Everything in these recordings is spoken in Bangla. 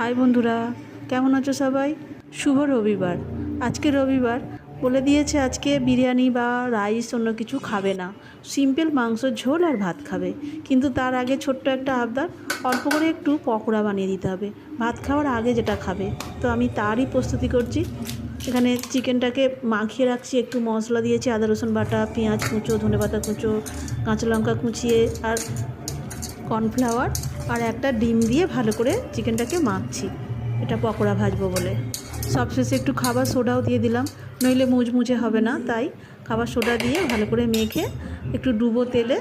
হাই বন্ধুরা, কেমন আছো সবাই? শুভ রবিবার। আজকে রবিবার, বলে দিয়েছে আজকে বিরিয়ানি বা রাইস অন্য কিছু খাবে না। সিম্পল মাংসর ঝোল আর ভাত খাবে। কিন্তু তার আগে ছোট্ট একটা আবদার, অল্প করে একটু পকোড়া বানিয়ে দিতে হবে। ভাত খাওয়ার আগে যেটা খাবে। তো আমি তারই প্রস্তুতি করছি। এখানে চিকেনটাকে মাখিয়ে রাখছি, একটু মশলা দিয়েছি, আদা, রসুন বাটা, পেঁয়াজ কুঁচো, ধনেপাতা কুঁচো, কাঁচা লঙ্কা কুচিয়ে, আর কর্নফ্লাওয়ার। আর একটা ডিম দিয়ে ভালো করে চিকেনটাকে মাখছি। এটা পকোড়া ভাজবো বলে। সবশেষে একটু খাবার সোডাও দিয়ে দিলাম। নইলে মুচমুচে হবে না, তাই খাবার সোডা দিয়ে ভালো করে মেখে একটু ডুবো তেলে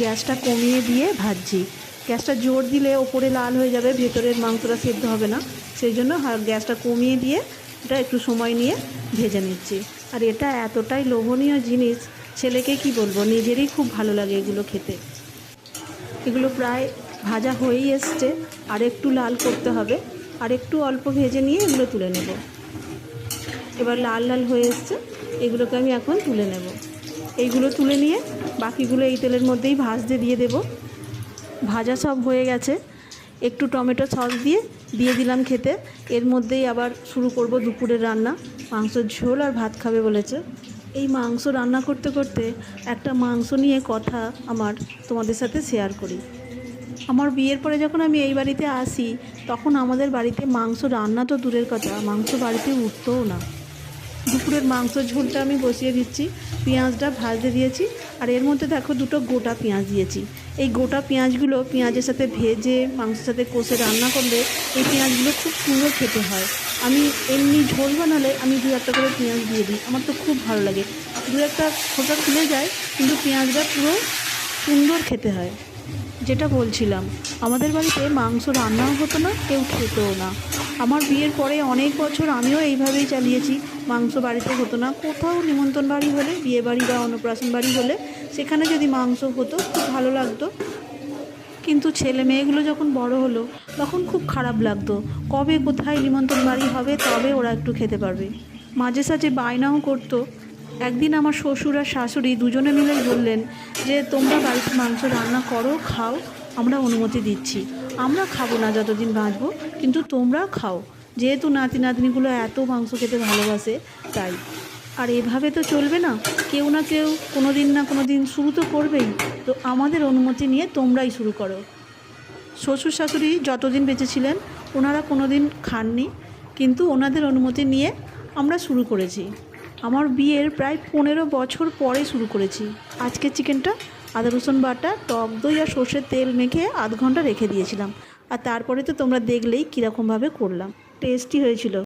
গ্যাসটা কমিয়ে দিয়ে ভাজছি। গ্যাসটা জোর দিলে ওপরে লাল হয়ে যাবে, ভেতরের মাংসটা সেদ্ধ হবে না। সেই জন্য গ্যাসটা কমিয়ে দিয়ে এটা একটু সময় নিয়ে ভেজে নিচ্ছি। আর এটা এতটাই লোভনীয় জিনিস, ছেলেকে কি বলব? নিজেরই খুব ভালো লাগে এগুলো খেতে। এগুলো প্রায় ভাজা হয়েই এসছে। আর একটু লাল করতে হবে। আর একটু অল্প ভেজে নিয়ে এগুলো তুলে নেব। এবার লাল লাল হয়ে এসছে। এগুলোকে আমি এখন তুলে নেব। এইগুলো তুলে নিয়ে বাকিগুলো এই তেলের মধ্যেই ভাজতে দিয়ে দেব। ভাজা সব হয়ে গেছে। একটু টমেটো সস দিয়ে দিয়ে দিলাম খেতে। এর মধ্যেই আবার শুরু করব দুপুরের রান্না। মাংসের ঝোল আর ভাত খাবে বলেছে। এই মাংস রান্না করতে করতে একটা মাংস নিয়ে কথা আমার তোমাদের সাথে শেয়ার করি। আমার বিয়ের পরে যখন আমি এই বাড়িতে আসি, তখন আমাদের বাড়িতে মাংস রান্না তো দূরের কথা, মাংস বাড়িতে উঠতও না। দুপুরের মাংস ঝোলটা আমি বসিয়ে দিচ্ছি, পেঁয়াজটা ভাজতে দিয়েছি, আর এর মধ্যে দেখো দুটো গোটা পেঁয়াজ দিয়েছি। এই গোটা পেঁয়াজগুলো পেঁয়াজের সাথে ভেজে, মাংসের সাথে কষে রান্না করলে এই পেঁয়াজগুলো খুব সুন্দর খেতে হয়। আমি এমনি ঝোল বানালে আমি দু একটা করে পেঁয়াজ দিয়ে দিই, আমার তো খুব ভালো লাগে। দু একটা খোসা খুলে যায়, কিন্তু পেঁয়াজটা পুরো সুন্দর খেতে হয়। যেটা বলছিলাম, আমাদের বাড়িতে মাংস রান্নাও হতো না, কেউ খেতেও না। আমার বিয়ের পরে অনেক বছর আমিও এইভাবেই চালিয়েছি, মাংস বাড়িতে হতো না। কোথাও নিমন্ত্রণ বাড়ি হলে, বিয়ে বাড়ি বা অন্নপ্রাশন বাড়ি হলে, সেখানে যদি মাংস হতো, খুব ভালো লাগতো। কিন্তু ছেলে মেয়েগুলো যখন বড় হলো, তখন খুব খারাপ লাগতো। কবে কোথায় নিমন্ত্রণ বাড়ি হবে, তবে ওরা একটু খেতে পারবে। মাঝে সাঝে বায়নাও করতো একদিন আমার শ্বশুর আর শাশুড়ি দুজনে মিলে বললেন যে, তোমরা বাড়িতে মাংস রান্না করো, খাও, আমরা অনুমতি দিচ্ছি। আমরা খাব না, যতদিন বাঁচবো, কিন্তু তোমরা খাও। যেহেতু নাতি নাতনিগুলো এত মাংস খেতে ভালোবাসে, তাই। আর এভাবে তো চলবে না। কেউ না কেউ কোনো দিন না কোনো দিন শুরু তো করবেই। তো আমাদের অনুমতি নিয়ে তোমরাই শুরু করো। শ্বশুর শাশুড়ি যতদিন বেঁচে ছিলেন, ওনারা কোনো দিন খাননি। কিন্তু ওনাদের অনুমতি নিয়ে আমরা শুরু করেছি। আমার বিয়ের প্রায় পনেরো বছর পরে শুরু করেছি। আজকে চিকেনটা আদা রসুন বাটা, টক দই আর সর্ষের তেল মেখে আধ ঘণ্টা রেখে দিয়েছিলাম। আর তারপরে তো তোমরা দেখলেই কীরকমভাবে করলাম। টেস্টি হয়েছিল।